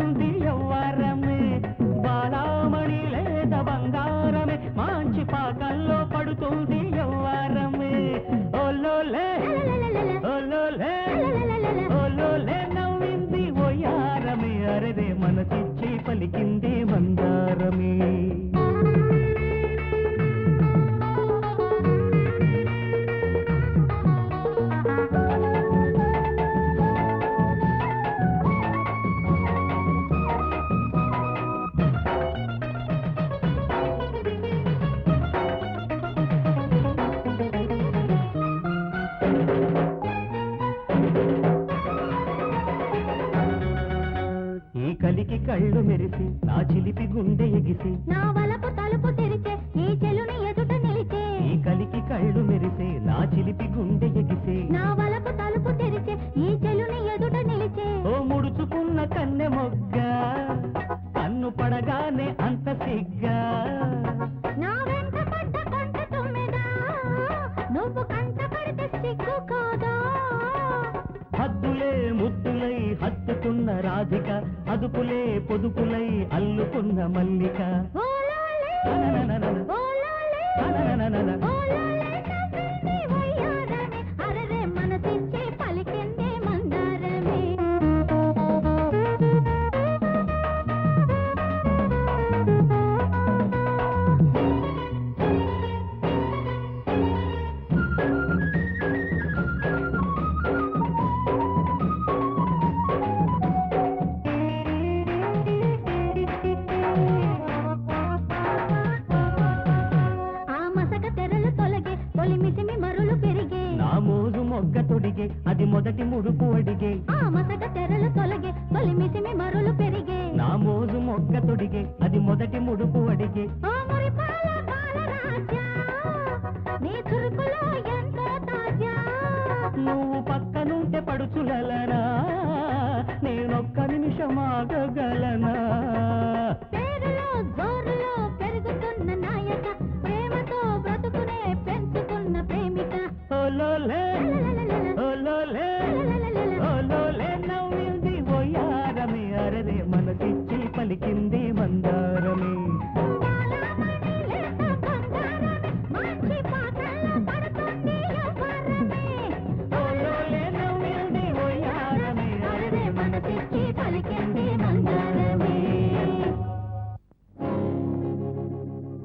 தோன்றி எவ்வாறு కలికి కళ్ళు మెరిసి నా చిలిపి గుండె ఎగిసి నా వలపు తలుపు తెరిచే ఈ చెలుని ఎదుట నిలిచే. ఈ కలికి కళ్ళు మెరిసి నా చిలిపి గుండె ఎగిసి. నా వలపు తలుపు తెరిచే ఈ చెలుని ఎదుట నిలిచే. ఓ ముడుచుకున్న కన్నె మొగ్గ కన్ను పడగానే అంత సిగ్గా. హత్తుకున్న రాధిక అదుపులే పొదుపులై అల్లుకున్న మల్లిక. మొదటి ముడుపు అడిగే. ఆ మసట తెరలు తొలగే తొలి మిసిమి మరులు పెరిగే. నా మోజు మొక్క తొడిగే అది మొదటి ముడుపు అడిగే. నువ్వు పక్కనుంటే పడుచుగలనా నేనొక్క నిమిషం ఆగగలనా పెరుగుతున్న నాయక, ప్రేమతో బ్రతుకునే పెంచుకున్న ప్రేమిక. ಮನಸ್ಸಿಗೆ